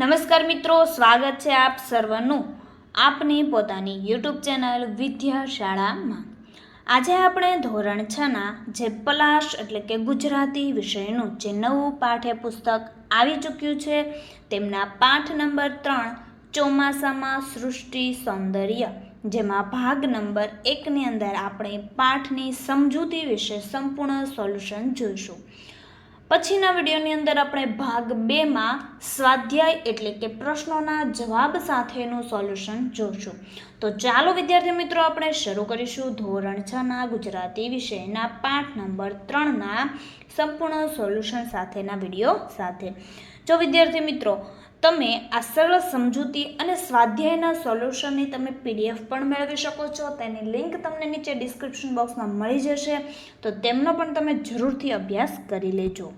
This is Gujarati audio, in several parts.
નમસ્કાર મિત્રો, સ્વાગત છે આપ સર્વનું. આપની પોતાની યુટ્યુબ ચેનલ વિદ્યાશાળામાં. આજે આપણે ધોરણ છના જે પલાશ એટલે કે ગુજરાતી વિષયનું જે નવું પાઠ્યપુસ્તક આવી ચૂક્યું છે, તેમના પાઠ નંબર ત્રણ, ચોમાસામાં સૃષ્ટિ સૌંદર્ય, જેમાં ભાગ નંબર એકની અંદર આપણે પાઠની સમજૂતી વિશે સંપૂર્ણ સોલ્યુશન જોઈશું. પછીના વિડીયોની અંદર આપણે ભાગ બેમાં સ્વાધ્યાય એટલે કે પ્રશ્નોના જવાબ સાથેનું સોલ્યુશન જોશું. તો ચાલો વિદ્યાર્થી મિત્રો આપણે શરૂ કરીશું ધોરણ છના ગુજરાતી વિષયના પાઠ નંબર ત્રણના સંપૂર્ણ સોલ્યુશન સાથેના વીડિયો સાથે. જો વિદ્યાર્થી મિત્રો તમે આ સરળ સમજૂતી અને સ્વાધ્યાયના સોલ્યુશનની તમે પીડીએફ પણ મેળવી શકો છો. તેની લિંક તમને નીચે ડિસ્ક્રિપ્શન બોક્સમાં મળી જશે. તો તેમનો પણ તમે જરૂરથી અભ્યાસ કરી લેજો.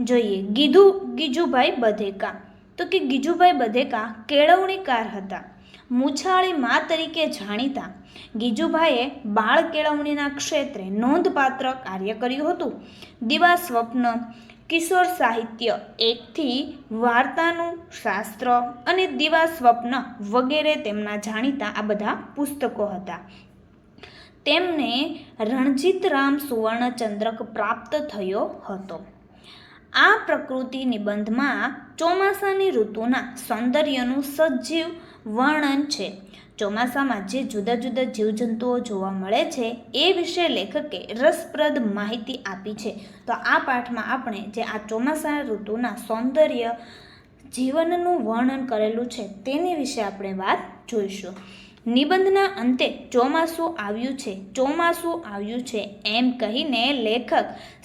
જોઈએ, ગીધુ, ગીજુભાઈ બધેકા. તો કે ગીજુભાઈ બધેકા કેળવણીકાર હતા. મૂછાળી મા તરીકે જાણીતા. ગીજુભાઈએ બાળ કેળવણીના ક્ષેત્રે નોંધપાત્ર કાર્ય કર્યું હતું. દિવા સ્વપ્ન કિશોર સાહિત્ય એકથી વાર્તાનું શાસ્ત્ર અને દિવા સ્વપ્ન વગેરે તેમના જાણીતા આ બધા પુસ્તકો હતા. તેમને રણજીતરામ સુવર્ણચંદ્રક પ્રાપ્ત થયો હતો. આ પ્રકૃતિ નિબંધમાં ચોમાસાની ઋતુના સૌંદર્યનું સજીવ વર્ણન છે. ચોમાસામાં જે જુદા જુદા જીવજંતુઓ જોવા મળે છે, એ વિશે લેખકે રસપ્રદ માહિતી આપી છે. તો આ પાઠમાં આપણે જે આ ચોમાસા ઋતુના સૌંદર્ય જીવનનું વર્ણન કરેલું છે, તેની વિશે આપણે વાત જોઈશું. નિબંધના અંતે ચોમાસું આવ્યું છે, ચોમાસું આવ્યું છે એમ કહીને લેખક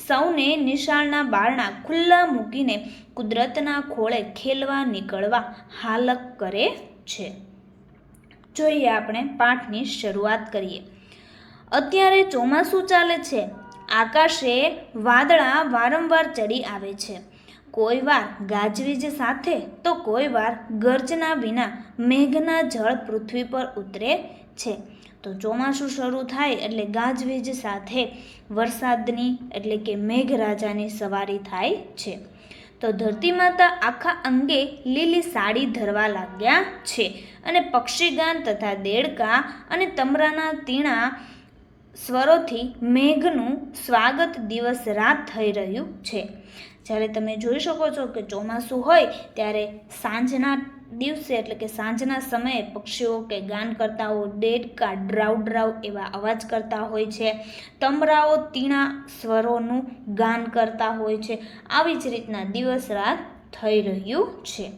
સૌને નિશાળના બારણા ખુલ્લા મૂકીને કુદરતના ખોળે ખેલવા, નીકળવા, હાલક કરે છે. જોઈએ આપણે પાઠની શરૂઆત કરીએ. અત્યારે ચોમાસું ચાલે છે. આકાશે વાદળા વારંવાર ચડી આવે છે. કોઈ વાર ગાજવીજ સાથે, તો કોઈ વાર ગર્જના વિના મેઘના જળ પૃથ્વી પર ઉતરે છે. તો ચોમાસું શરૂ થાય એટલે ગાજવીજ સાથે વરસાદની, એટલે કે મેઘરાજાની સવારી થાય છે. તો ધરતી માતા આખા અંગે લીલી સાડી ધરવા લાગ્યા છે અને પક્ષીગાન તથા દેડકા અને તમરાના તીણા સ્વરોથી મેઘનું સ્વાગત દિવસ રાત થઈ રહ્યું છે. જ્યારે તમે જોઈ શકો છો કે ચોમાસું હોય ત્યારે સાંજના દિવસે એટલે કે સાંજના સમયે પક્ષીઓ કે ગાન કરતાઓ ડેડકા ડ્રાઉ ડ્રાઉ એવા અવાજ કરતા હોય છે. તમરાઓ તીણા સ્વરોનું ગાન કરતા હોય છે. આવી જ રીતના દિવસ રાત થઈ રહ્યું છે.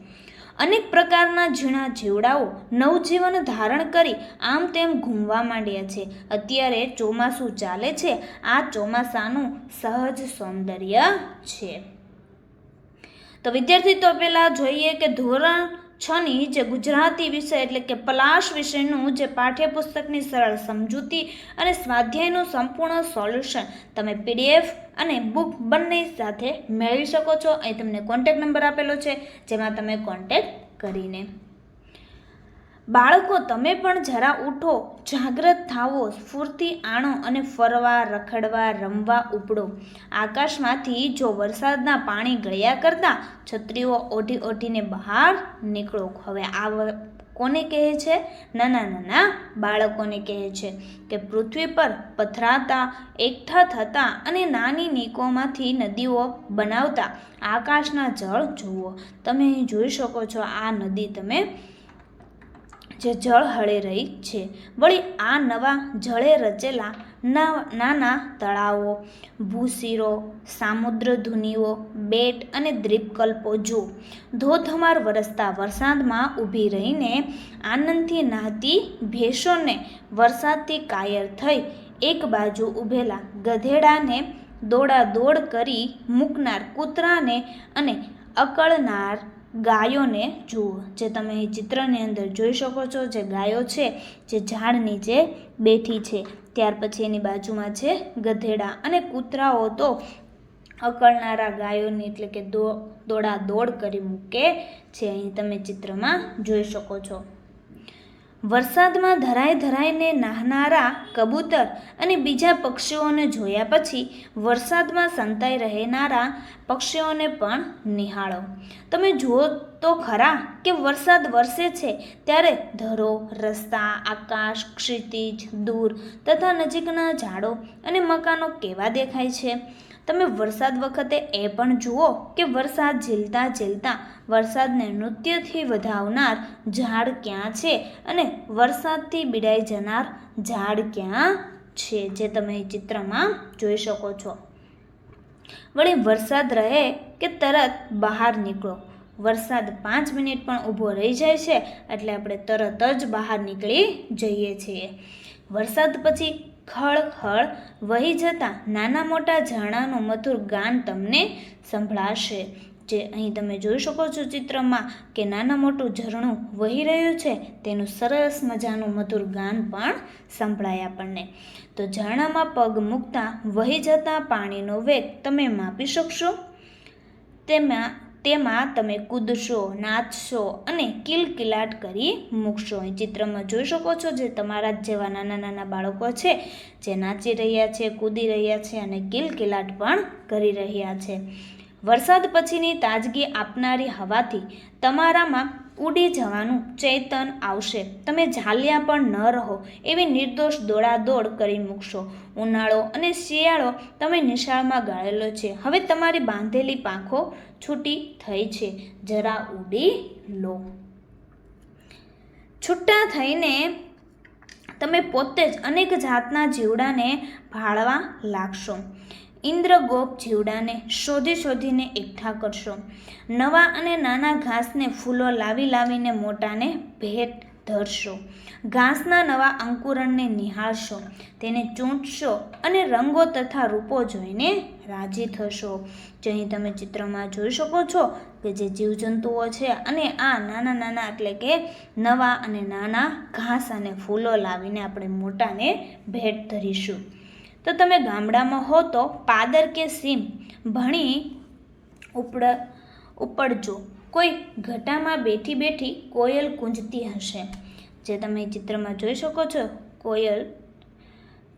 અનેક પ્રકારના ઝીણા જીવડાઓ નવજીવન ધારણ કરી આમ તેમ ઘૂમવા માંડ્યા છે. અત્યારે ચોમાસું ચાલે છે. આ ચોમાસાનું સહજ સૌંદર્ય છે. તો વિદ્યાર્થી, તો પહેલાં જોઈએ કે ધોરણ છની જે ગુજરાતી વિષય એટલે કે પલાશ વિષયનું જે પાઠ્યપુસ્તકની સરળ સમજૂતી અને સ્વાધ્યાયનું સંપૂર્ણ સોલ્યુશન તમે પીડીએફ અને બુક બંને સાથે મેળવી શકો છો. અહીં તમને કોન્ટેક નંબર આપેલો છે, જેમાં તમે કોન્ટેક કરીને બાળકો, તમે પણ જરા ઉઠો, જાગ્રત થાવો, સ્ફૂર્તિ આણો અને ફરવા, રખડવા, રમવા ઉપડો. આકાશમાંથી જો વરસાદના પાણી ગળ્યા કરતાં, છત્રીઓ ઓઢી ઓઢીને બહાર નીકળો. હવે આ કોને કહે છે? નાના નાના બાળકોને કહે છે કે પૃથ્વી પર પથરાતા, એકઠા થતા અને નાની નીકોમાંથી નદીઓ બનાવતા આકાશના જળ જુઓ. તમે જોઈ શકો છો, આ નદી તમે જે જળ હળે રહી છે. વળી આ નવા જળે રચેલા નાના તળાવો, ભૂશીરો, સામુદ્ર ધુનીઓ, બેટ અને દ્વીપકલ્પો જુઓ. ધોધમાર વરસતા વરસાદમાં ઊભી રહીને આનંદથી નાહતી ભેંસોને વરસાદથી કાયર થઈ એક બાજુ ઊભેલા ગધેડાને દોડાદોડ કરી મૂકનાર કૂતરાને અને અકળનાર ગાયોને જુઓ, જે તમે એ ચિત્રની અંદર જોઈ શકો છો, જે ગાયો છે, જે ઝાડ નીચે બેઠી છે. ત્યાર પછી એની બાજુમાં છે ગધેડા અને કૂતરાઓ તો અકળનારા ગાયોની એટલે કે દો દોડા દોડ કરી મૂકે છે. અહીં તમે ચિત્રમાં જોઈ શકો છો. વરસાદમાં ધરાઈ ધરાઈને નાહનારા કબૂતર અને બીજા પક્ષીઓને જોયા પછી વરસાદમાં સંતાઈ રહેનારા પક્ષીઓને પણ નિહાળો. તમે જુઓ તો ખરા કે વરસાદ વરસે છે ત્યારે ધરો, રસ્તા, આકાશ, ક્ષિતિજ, દૂર તથા નજીકના ઝાડો અને મકાનો કેવા દેખાય છે? તમે વરસાદ વખતે એ પણ જુઓ કે વરસાદ ઝીલતા ઝીલતા વરસાદને નૃત્યથી વધાવનાર ઝાડ ક્યાં છે અને વરસાદથી બિડાઈ જનાર ઝાડ ક્યાં છે જે તમે ચિત્રમાં જોઈ શકો છો. વળી વરસાદ રહે કે તરત બહાર નીકળો. વરસાદ પાંચ મિનિટ પણ ઊભો રહી જાય છે એટલે આપણે તરત જ બહાર નીકળી જઈએ છીએ. વરસાદ પછી ખળખળ વહી જતા નાના મોટા ઝરણાનું મધુર ગાન તમને સંભળાશે. જે અહીં તમે જોઈ શકો છો ચિત્રમાં કે નાના મોટું ઝરણું વહી રહ્યું છે, તેનું સરસ મજાનું મધુર ગાન પણ સંભળાય આપણને. તો ઝરણામાં પગ મૂકતા વહી જતા પાણીનો વેગ તમે માપી શકશો? તેમાં તેમાં તમે કૂદશો, નાચશો અને કિલકિલાટ કરી મૂકશો. અહીં ચિત્રમાં જોઈ શકો છો જે તમારા જેવા નાના નાના બાળકો છે જે નાચી રહ્યા છે, કૂદી રહ્યા છે અને કિલકિલાટ પણ કરી રહ્યા છે. વરસાદ પછીની તાજગી આપનારી હવાથી તમારામાં ઉડી જવાનું ચેતન આવશે. તમે ઝાલ્યા પણ ન રહો, એવી નિર્દોષ દોડાદોડ કરી મૂકશો. ઉનાળો અને શિયાળો તમે નિશાળમાં ગાળેલો છે. હવે તમારી બાંધેલી પાંખો છૂટી થઈ છે. જરા ઉડી લો. છૂટા થઈને તમે પોતે જ અનેક જાતના જીવડાને ભાળવા લાગશો. ઇન્દ્રગોપ જીવડાને શોધી શોધીને એકઠા કરશો. નવા અને નાના ઘાસને ફૂલો લાવી લાવીને મોટાને ભેટ ધરશો. ઘાસના નવા અંકુરણને નિહાળશો. તેને ચૂંટશો અને રંગો તથા રૂપો જોઈને રાજી થશો. જે તમે ચિત્રમાં જોઈ શકો છો કે જે જીવજંતુઓ છે અને આ નાના નાના એટલે કે નવા અને નાના ઘાસ અને ફૂલો લાવીને આપણે મોટાને ભેટ ધરીશું. તો તમે ગામડામાં હો તો પાદર કે સીમ ભણી ઉપડ, ઉપડજો. કોઈ ઘટામાં બેઠી બેઠી કોયલ કૂંજતી હશે. જે તમે ચિત્રમાં જોઈ શકો છો, કોયલ.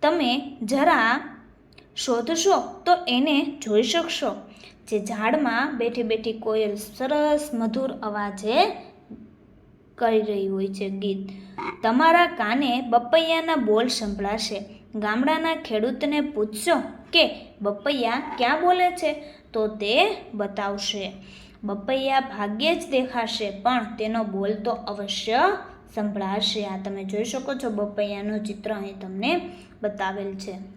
તમે જરા શોધશો તો એને જોઈ શકશો. જે ઝાડમાં બેઠી બેઠી કોયલ સરસ મધુર અવાજે કરી રહી હોય છે ગીત. તમારા કાને બપૈયાના બોલ સંભળાશે. ગામડાના ખેડૂતને પૂછશો કે બપૈયા ક્યાં બોલે છે? તો તે બતાવશે. બપૈયા ભાગ્યે જ દેખાશે, પણ તેનો બોલ તો અવશ્ય સંભળાશે. આ તમે જોઈ શકો છો બપૈયાનું ચિત્ર અહીં તમને બતાવેલ છે.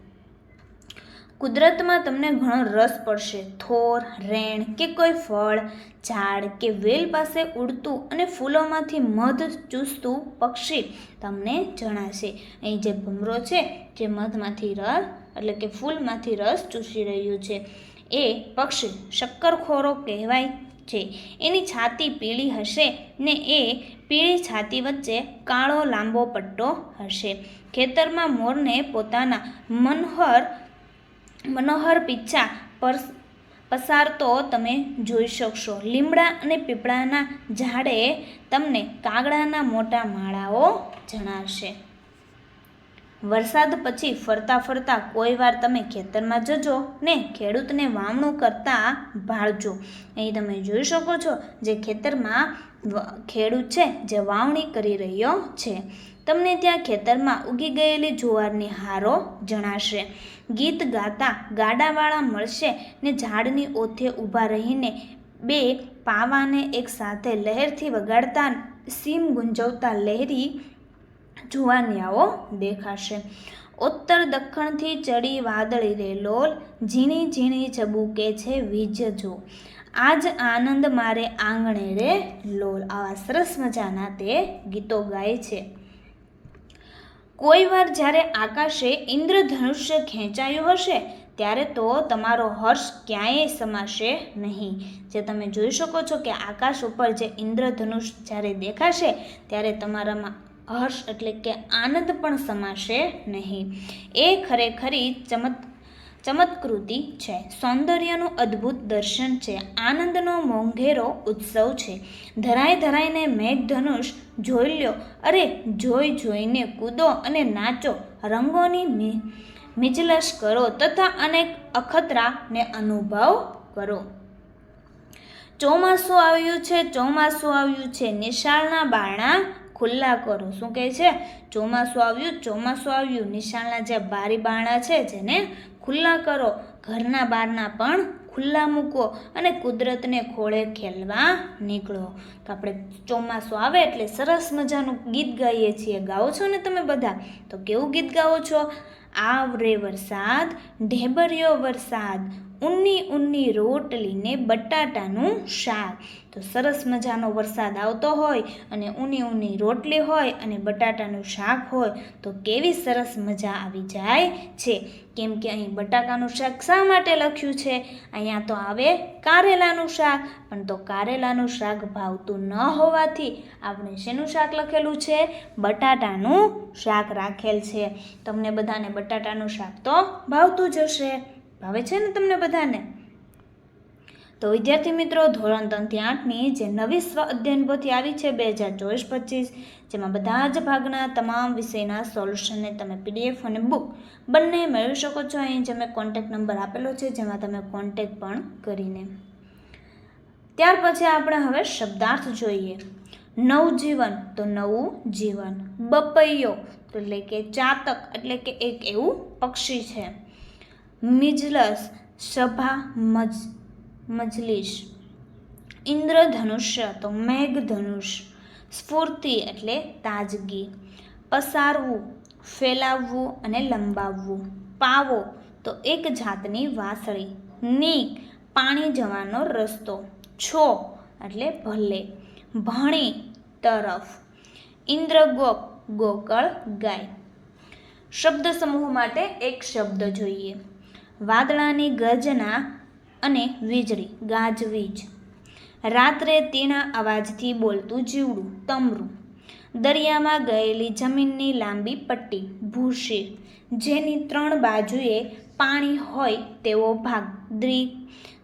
કુદરતમાં તમને ઘણો રસ પડશે. થોર, રેણ કે કોઈ ફળ, ઝાડ કે વેલ પાસે ઉડતું અને ફૂલોમાંથી મધ ચૂસતું પક્ષી તમને જણાશે. અહીં જે ભમરો છે, જે મધમાંથી રસ એટલે કે ફૂલમાંથી રસ ચૂસી રહ્યું છે, એ પક્ષી શક્કરખોરો કહેવાય છે. એની છાતી પીળી હશે ને એ પીળી છાતી વચ્ચે કાળો લાંબો પટ્ટો હશે. ખેતરમાં મોરને પોતાના મનોહર મનોહર પીછા પર પસારતો તમે જોઈ શકશો. લીમડા અને પીપળાના ઝાડે તમને કાગડાના મોટા માળાઓ જણાશે. વરસાદ પછી ફરતા ફરતા કોઈ વાર તમે ખેતરમાં જજો ને ખેડૂતને વાવણું કરતા ભાળજો. અહીં તમે જોઈ શકો છો, જે ખેતરમાં ખેડૂત છે, જે વાવણી કરી રહ્યો છે. તમને ત્યાં ખેતરમાં ઉગી ગયેલી જુવારની હારો જણાશે. ગીત ગાતા ગાડાવાળા મળશે ને ઝાડની ઓથે ઊભા રહીને બે પાવાને એકસાથે લહેરથી વગાડતા સીમ ગુંજવતા લહેરી જુવાનિયાઓ દેખાશે. ઉત્તર દક્ષિણથી ચડી વાદળી રે લોલ, ઝીણી ઝીણી ચબૂકે છે વીજજો આજ આનંદ મારે આંગણે રે લોલ. આવા સરસ મજાના તે ગીતો ગાય છે. કોઈ વાર જ્યારે આકાશે ઇન્દ્રધનુષ્ય ખેંચાયું હશે, ત્યારે તો તમારો હર્ષ ક્યાંય સમાશે નહીં. જે તમે જોઈ શકો છો કે આકાશ ઉપર જે ઇન્દ્રધનુષ જ્યારે દેખાશે, ત્યારે તમારામાં હર્ષ એટલે કે આનંદ પણ સમાશે નહીં. એ ખરેખરી ચમત ચમત્કૃતિ છે. સૌંદર્યનું અદ્ભુત દર્શન છે. આનંદનો મોંઘેરો ઉત્સવ છે. ધરાય ધરાઈને મેઘધનુષ જોઈ લ્યો. અરે, જોઈ જોઈને કૂદો અને નાચો. રંગોની મિ- મિજલશ કરો તથા અનેક અખતરાને અનુભવ કરો. ચોમાસું આવ્યું છે. ચોમાસું આવ્યું છે. નિશાળના બારણા ખુલ્લા કરો. શું કહે છે? ચોમાસું આવ્યું ચોમાસું આવ્યું. નિશાળના જે બારી બારણા છે, જેને ખુલ્લા કરો. ઘરના બહારના પણ ખુલ્લા મૂકો અને કુદરતને ખોળે ખેલવા નીકળો. તો આપણે ચોમાસું આવે એટલે સરસ મજાનું ગીત ગાઈએ છીએ. ગાઓ છો ને તમે બધા? તો કેવું ગીત ગાઓ છો? આવરે વરસાદ, ઢેબરિયો વરસાદ. ઉન્ની ઉન્ની રોટલીને બટાટાનું શાક. તો સરસ મજાનો વરસાદ આવતો હોય અને ઊની ઊની રોટલી હોય અને બટાટાનું શાક હોય, તો કેવી સરસ મજા આવી જાય છે. કેમ કે અહીં બટાકાનું શાક શા માટે લખ્યું છે? અહીંયા તો આવે કારેલાનું શાક, પણ તો કારેલાનું શાક ભાવતું ન હોવાથી આપણે શેનું શાક લખેલું છે? બટાટાનું શાક રાખેલ છે. તમને બધાને બટાટાનું શાક તો ભાવતું જ હશે. ભાવે છે ને તમને બધાને? તો વિદ્યાર્થી મિત્રો, ધોરણ ત્રણથી આઠની જે નવી સ્વ અધ્યયન પોથી આવી છે બે હજાર ચોવીસ પચીસ, જેમાં બધા જ ભાગના તમામ વિષયના સોલ્યુશનને તમે પીડીએફ અને બુક બંને મેળવી શકો છો. અહીં જે મેં કોન્ટેક્ટ નંબર આપેલો છે, જેમાં તમે કોન્ટેક્ટ પણ કરીને. ત્યાર પછી આપણે હવે શબ્દાર્થ જોઈએ. નવજીવન તો નવું જીવન. બપૈયો એટલે કે ચાતક, એટલે કે એક એવું પક્ષી છે. મિજલસ સભા મજ, મજલિસ. ઇન્દ્રધનુષ્ય તો મેઘધનુષ. સ્ફૂર્તિ એટલે તાજગી. પસારવું, ફેલાવવું અને લંબાવવું. પાવો તો એક જાતની વાસળી. નીક, પાણી જવાનો રસ્તો. છો એટલે ભલે. ભણી તરફ. ઇન્દ્રગોપ, ગોકળ ગાય. શબ્દ સમૂહ માટે એક શબ્દ જોઈએ. વાદળાની ગર્જના અને વીજળી ગાજવીજ રાત્રે તેના અવાજથી બોલતું જીવડું, તમરું. દરિયામાં ગયેલી જમીનની લાંબી પટ્ટી ભૂશીર જેની ત્રણ બાજુએ પાણી હોય તેવો ભાગ દ્વીપ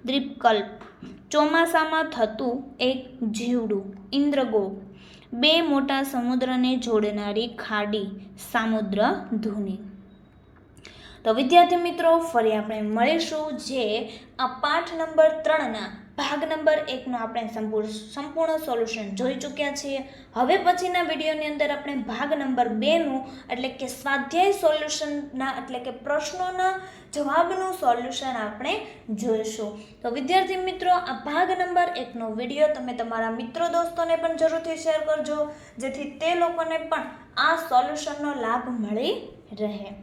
દ્વીપકલ્પ ચોમાસામાં થતું એક જીવડું ઇન્દ્રગોપ બે મોટા સમુદ્રને જોડનારી ખાડી, સામુદ્ર ધુની. તો વિદ્યાર્થી મિત્રો, ફરી આપણે મળીશું જે આ પાઠ નંબર ત્રણના ભાગ નંબર એકનું આપણે સંપૂર્ણ સંપૂર્ણ સોલ્યુશન જોઈ ચૂક્યા છીએ. હવે પછીના વિડીયોની અંદર આપણે ભાગ નંબર બેનું, એટલે કે સ્વાધ્યાય સોલ્યુશનના, એટલે કે પ્રશ્નોના જવાબનું સોલ્યુશન આપણે જોઈશું. તો વિદ્યાર્થી મિત્રો, આ ભાગ નંબર એકનો વીડિયો તમે તમારા મિત્રો દોસ્તોને પણ જરૂરથી શેર કરજો, જેથી તે લોકોને પણ આ સોલ્યુશનનો લાભ મળી રહે.